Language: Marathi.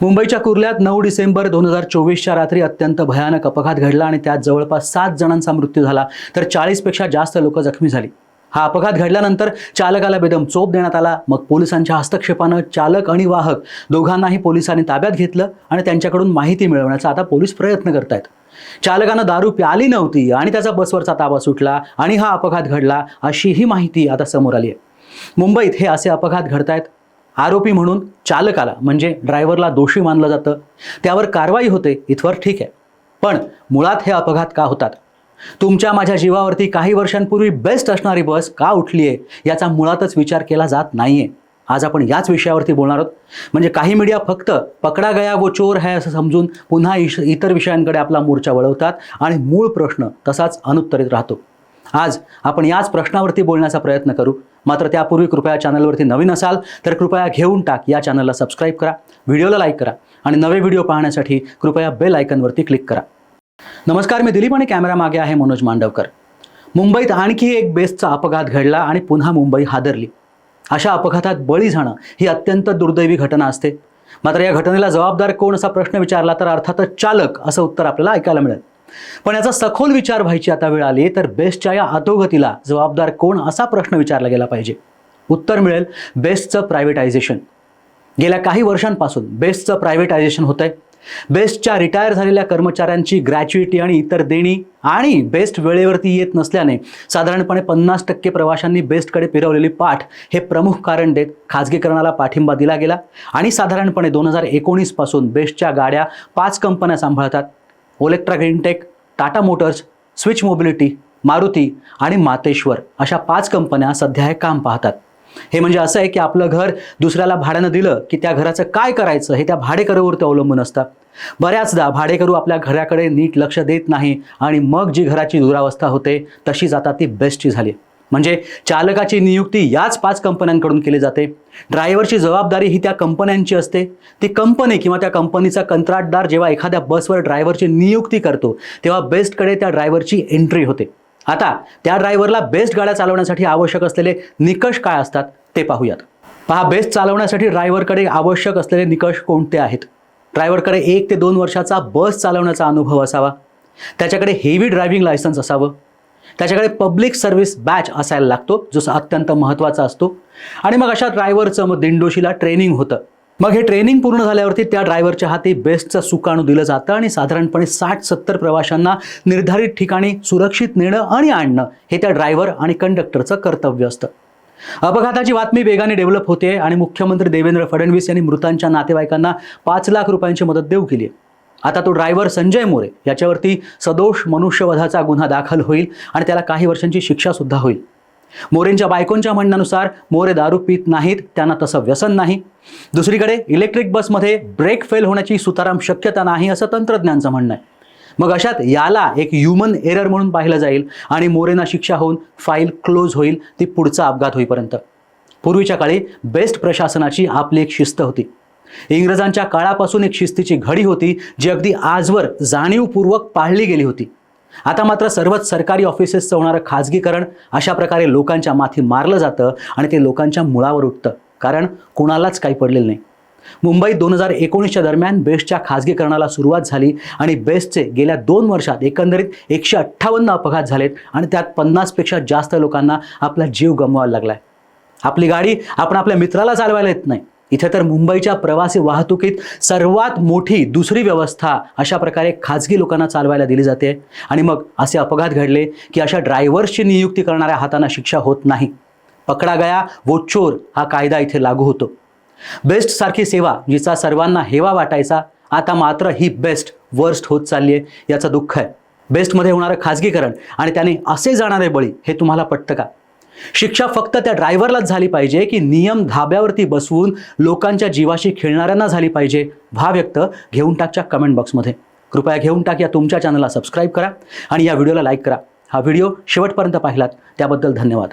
मुंबईच्या कुर्ल्यात नऊ डिसेंबर दोन हजार चोवीसच्या रात्री अत्यंत भयानक अपघात घडला आणि त्यात जवळपास सात जणांचा मृत्यू झाला तर चाळीसपेक्षा जास्त लोक जखमी झाली. हा अपघात घडल्यानंतर चालकाला बेदम चोप देण्यात आला मग पोलिसांच्या हस्तक्षेपानं चालक आणि वाहक दोघांनाही पोलिसांनी ताब्यात घेतलं आणि त्यांच्याकडून माहिती मिळवण्याचा आता पोलीस प्रयत्न करतायत. चालकानं दारू प्याली नव्हती आणि त्याचा बसवरचा ताबा सुटला आणि हा अपघात घडला अशी ही माहिती आता समोर आली आहे. मुंबईत हे असे अपघात घडतायत आरोपी म्हणून चालकाला म्हणजे ड्रायव्हरला दोषी मानलं जातं. त्यावर कारवाई होते इथवर ठीक आहे. पण मुळात हे अपघात का होतात? तुमच्या माझ्या जीवावरती काही वर्षांपूर्वी बेस्ट असणारी बस का उठली आहे याचा मुळातच विचार केला जात नाही आहे आज आपण याच विषयावरती बोलणार आहोत. म्हणजे काही मीडिया फक्त पकडा गया वो चोर है असं समजून पुन्हा इश इतर विषयांकडे आपला मोर्चा वळवतात आणि मूळ प्रश्न तसाच अनुत्तरित राहतो. आज आपण याच प्रश्नावरती बोलण्याचा प्रयत्न करू. मात्र त्यापूर्वी कृपया चॅनलवरती नवीन असाल तर कृपया घेऊन टाक या चॅनलला सबस्क्राईब करा व्हिडिओला लाईक करा आणि नवे व्हिडिओ पाहण्यासाठी कृपया बेल आयकनवरती क्लिक करा. नमस्कार मी दिलीप आणि कॅमेरा मागे आहे मनोज मांडवकर. मुंबईत आणखी एक बेसचा अपघात घडला आणि पुन्हा मुंबई हादरली. अशा अपघातात बळी जाणं ही अत्यंत दुर्दैवी घटना असते. मात्र या घटनेला जबाबदार कोण असा प्रश्न विचारला तर अर्थातच चालक असं उत्तर आपल्याला ऐकायला मिळेल. पण याचा सखोल विचार व्हायची आता वेळ आली तर बेस्टच्या या अधोगतीला जबाबदार कोण असा प्रश्न विचारला गेला पाहिजे? उत्तर मिळेल बेस्टचं प्रायव्हेटायझेशन गेल्या काही वर्षांपासून बेस्टचं प्रायव्हेटायझेशन होत आहे बेस्टच्या रिटायर झालेल्या कर्मचाऱ्यांची ग्रॅच्युइटी आणि इतर देणी आणि बेस्ट वेळेवरती येत नसल्याने साधारणपणे पन्नास टक्के प्रवाशांनी बेस्टकडे फिरवलेली पाठ हे प्रमुख कारण देत खाजगीकरणाला पाठिंबा दिला गेला आणि साधारणपणे दोन हजार एकोणीसपासून बेस्टच्या गाड्या पाच कंपन्या सांभाळतात. Olectra Greentech Tata Motors Switch Mobility Maruti आणि मातेश्वर अशा पाच कंपन्या सध्या हे काम पाहतात. हे म्हणजे असं आहे की आपलं घर दुसऱ्याला भाड्यानं दिलं की त्या घराचं काय करायचं हे त्या भाडेकरूवरती अवलंबून असतं. बऱ्याचदा भाडेकरू आपल्या घराकडे नीट लक्ष देत नाही आणि मग जी घराची दुरावस्था होते तशीच आता ती बेस्टची झाली. म्हणजे चालकाची नियुक्ती याच पाच कंपन्यांकडून केली जाते. ड्रायव्हरची जबाबदारी ही त्या कंपन्यांची असते. ती कंपनी किंवा त्या कंपनीचा कंत्राटदार जेव्हा एखाद्या बसवर ड्रायव्हरची नियुक्ती करतो तेव्हा बेस्टकडे त्या ड्रायव्हरची एंट्री होते. आता त्या ड्रायव्हरला बेस्ट गाड्या चालवण्यासाठी आवश्यक असलेले निकष काय असतात ते पाहूयात. पहा बेस्ट चालवण्यासाठी ड्रायव्हरकडे आवश्यक असलेले निकष कोणते आहेत? ड्रायव्हरकडे एक ते दोन वर्षाचा बस चालवण्याचा अनुभव असावा. त्याच्याकडे हेवी ड्रायव्हिंग लायसन्स असावं. त्याच्याकडे पब्लिक सर्व्हिस बॅच असायला लागतो जो अत्यंत महत्त्वाचा असतो. आणि मग अशा ड्रायव्हरचं मग दिंडोशीला ट्रेनिंग होतं. मग हे ट्रेनिंग पूर्ण झाल्यावरती त्या ड्रायव्हरच्या हाती बेस्टचं सुकाणू दिलं जातं आणि साधारणपणे साठ सत्तर प्रवाशांना निर्धारित ठिकाणी सुरक्षित नेणं आणि आणणं हे त्या ड्रायव्हर आणि कंडक्टरचं कर्तव्य असतं. अपघाताची बातमी वेगाने डेव्हलप होते आणि मुख्यमंत्री देवेंद्र फडणवीस यांनी मृतांच्या नातेवाईकांना पाच लाख रुपयांची मदत देऊ केली आहे. आता तो ड्रायव्हर संजय मोरे याच्यावरती सदोष मनुष्यवधाचा गुन्हा दाखल होईल आणि त्याला काही वर्षांची शिक्षासुद्धा होईल. मोरेंच्या बायकोंच्या म्हणण्यानुसार मोरे दारू पित नाहीत त्यांना तसं व्यसन नाही. दुसरीकडे इलेक्ट्रिक बसमध्ये ब्रेक फेल होण्याची सुताराम शक्यता नाही असं तंत्रज्ञांचं म्हणणं आहे. मग अशात याला एक ह्युमन एरर म्हणून पाहिलं जाईल आणि मोरेंना शिक्षा होऊन फाईल क्लोज होईल ती पुढचा अपघात होईपर्यंत. पूर्वीच्या काळी बेस्ट प्रशासनाची आपली एक शिस्त होती. इंग्रजांच्या काळापासून एक शिस्तीची घडी होती जी अगदी आजवर जाणीवपूर्वक पाळली गेली होती. आता मात्र सर्वच सरकारी ऑफिसेसचं होणारं खाजगीकरण अशा प्रकारे लोकांच्या माथी मारलं जातं आणि ते लोकांच्या मुळावर उठतं. कारण कुणालाच काही पडलेलं नाही. मुंबईत दोन हजार एकोणीसच्या दरम्यान बेस्टच्या खाजगीकरणाला सुरुवात झाली आणि बेस्टचे गेल्या दोन वर्षात एकंदरीत एकशे अठ्ठावन्न अपघात झालेत आणि त्यात पन्नासपेक्षा जास्त लोकांना आपला जीव गमवायला लागला आहे आपली गाडी आपण आपल्या मित्राला चालवायला येत नाही. इथे तर मुंबईच्या प्रवासी वाहतुकीत सर्वात मोठी दुसरी व्यवस्था अशा प्रकारे खाजगी लोकांना चालवायला दिली जाते. आणि मग असे अपघात घडले की अशा ड्रायव्हर्सची नियुक्ती करणाऱ्या हातांना शिक्षा होत नाही. पकडा गया वो चोर हा कायदा इथे लागू होतो. बेस्ट सारखी सेवा जिचा सर्वांना हेवा वाटायचा आता मात्र ही बेस्ट वर्स्ट होत चालली आहे याचं दुःख आहे. बेस्टमध्ये होणारं खाजगीकरण आणि त्याने असे जाणारे बळी हे तुम्हाला पटतं का? शिक्षा फक्त त्या ड्रायव्हरलाच झाली पाहिजे की नियम धाब्यावरती बसवून लोकांच्या जीवाशी खेळणाऱ्यांना झाली पाहिजे भा व्यक्त घेऊन टाकच्या कमेंट बॉक्समध्ये कृपया घेऊन टाक या तुमच्या चॅनलला सबस्क्राईब करा आणि या व्हिडिओला लाईक करा. हा व्हिडिओ शेवटपर्यंत पाहिलात त्याबद्दल धन्यवाद.